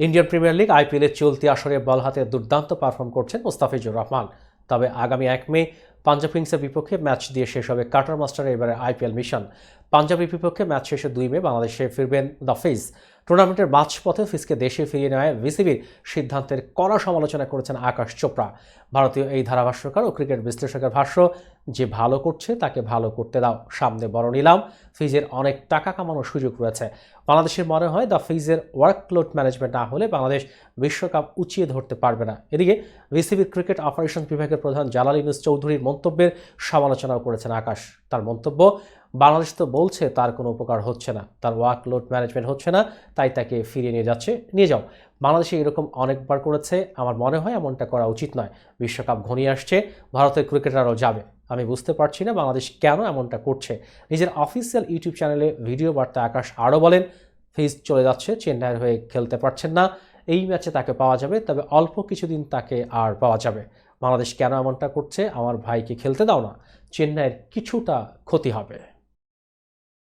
Indian premier league আইপিএলের চলতি আসরে বল হাতে দুর্দান্ত পারফর্ম করছেন মুস্তাফিজুর রহমান। তবে আগামী এক মে পাঞ্জাব কিংসের বিপক্ষে ম্যাচ দিয়ে শেষ হবে কাটার মাস্টারের এবারে আইপিএল মিশন। পাঞ্জাবের বিপক্ষে ম্যাচ শেষে দুই মে বাংলাদেশে ফিরবেন দ্য ফিজ টুর্নামেন্টের মাঝপথে ফিজকে দেশে ফিরিয়ে নেওয়ায় বিসিবির সিদ্ধান্তের কড়া সমালোচনা করেছেন আকাশ চোপড়া। ভারতীয় এই ধারাভাষ্যকার ও ক্রিকেট বিশ্লেষকের ভাষ্য, যে ভালো করছে, তাকে ভালো করতে দাও। সামনে বড় নিলাম, ফিজের অনেক টাকা কামানোর সুযোগ রয়েছে। বাংলাদেশের মনে হয়, দ্য ফিজের ওয়ার্কলোড ম্যানেজমেন্ট না হলে বাংলাদেশ বিশ্বকাপ উঁচিয়ে ধরতে পারবে না। এদিকে বিসিবির ক্রিকেট অপারেশন বিভাগের প্রধান জালাল ইউনুস চৌধুরীর মন্তব্যের সমালোচনাও করেছেন আকাশ। তার মন্তব্য বাংলাদেশ তো বলছে তার কোনো উপকার হচ্ছে না, তার ওয়ার্কলোড ম্যানেজমেন্ট হচ্ছে না, তাই তাকে ফিরিয়ে নিয়ে যাচ্ছে, নিয়ে যাও। বাংলাদেশে এরকম অনেকবার করেছে, আমার মনে হয় এমনটা করা উচিত নয়। বিশ্বকাপ ঘনিয়ে আসছে, ভারতের ক্রিকেটারও যাবে। আমি বুঝতে পারছি না বাংলাদেশ কেন এমনটা করছে। নিজের অফিসিয়াল ইউটিউব চ্যানেলে ভিডিও বার্তা আকাশ আরও বলেন, ফিজ চলে যাচ্ছে, চেন্নাইয়ের হয়ে খেলতে পারছেন না, এই ম্যাচে তাকে পাওয়া যাবে, তবে অল্প কিছুদিন তাকে আর পাওয়া যাবে। বাংলাদেশ কেন এমনটা করছে, আমার ভাইকে খেলতে দাও না, চেন্নাইয়ের কিছুটা ক্ষতি হবে।